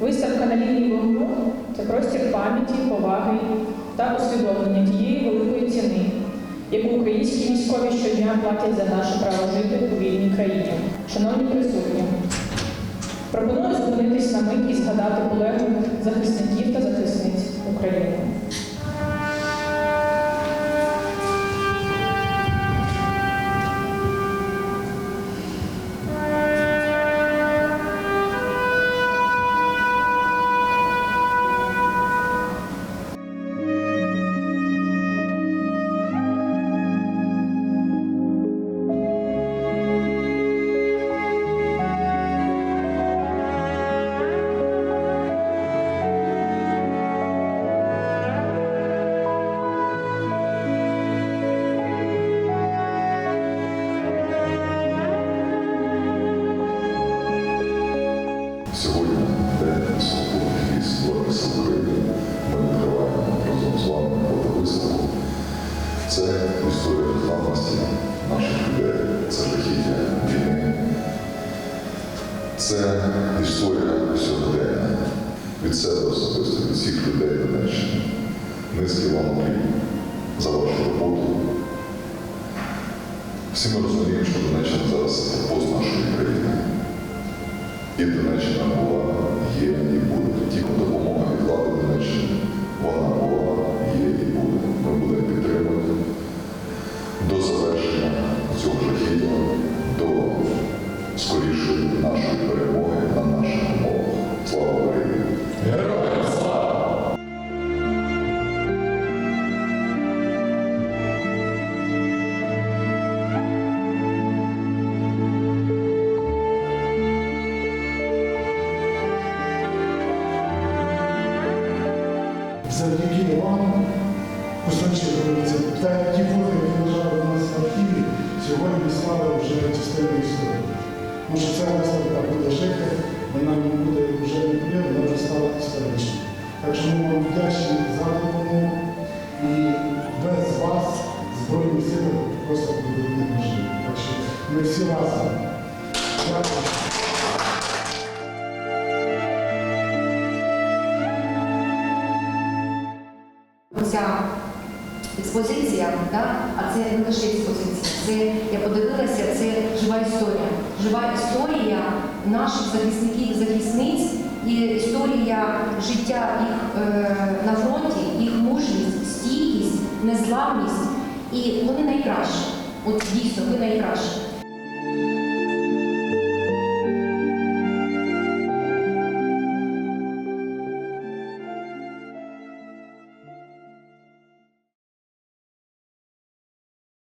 Виставка на лінії вогню це простір пам'яті, поваги та усвідомлення тієї великої ціни, яку українські військові щодня платять за наше право жити у вільній країні. Шановні присутні, пропоную зупинитись на мить і згадати полеглих захисників та захисниць України. Це історія незламності наших людей, це жахіття війни. Це історія сьогодення від себе особисто, від всіх людей Донеччини. Низький вам уклін за вашу роботу. Всі ми розуміємо, що Донеччина зараз пост нашої країни. І Донеччина була, є і буде. Тільки допомога до завершення цього жахіття, до скорішої нашої перемоги на наших умовах. Слава Україні! Героям слава! завдяки вам це та ті фото, які лежали у нас в архіві, сьогодні стали вже частиною історії. Тому ця виставка буде жити, вона не буде вже не буде, вона вже стала історичною. Так що ми вам вдячні за допомогу і без вас Збройні сили просто будуть неможливі. Так що ми всі разом. Дякую. Оця експозиція, да? а це не лише експозиція, це я подивилася, це жива історія. Жива історія наших захисників і захисниць і історія життя їх е, на фронті, їх мужність, стійкість, незламність. І вони найкращі. От дійсно, ви найкращі.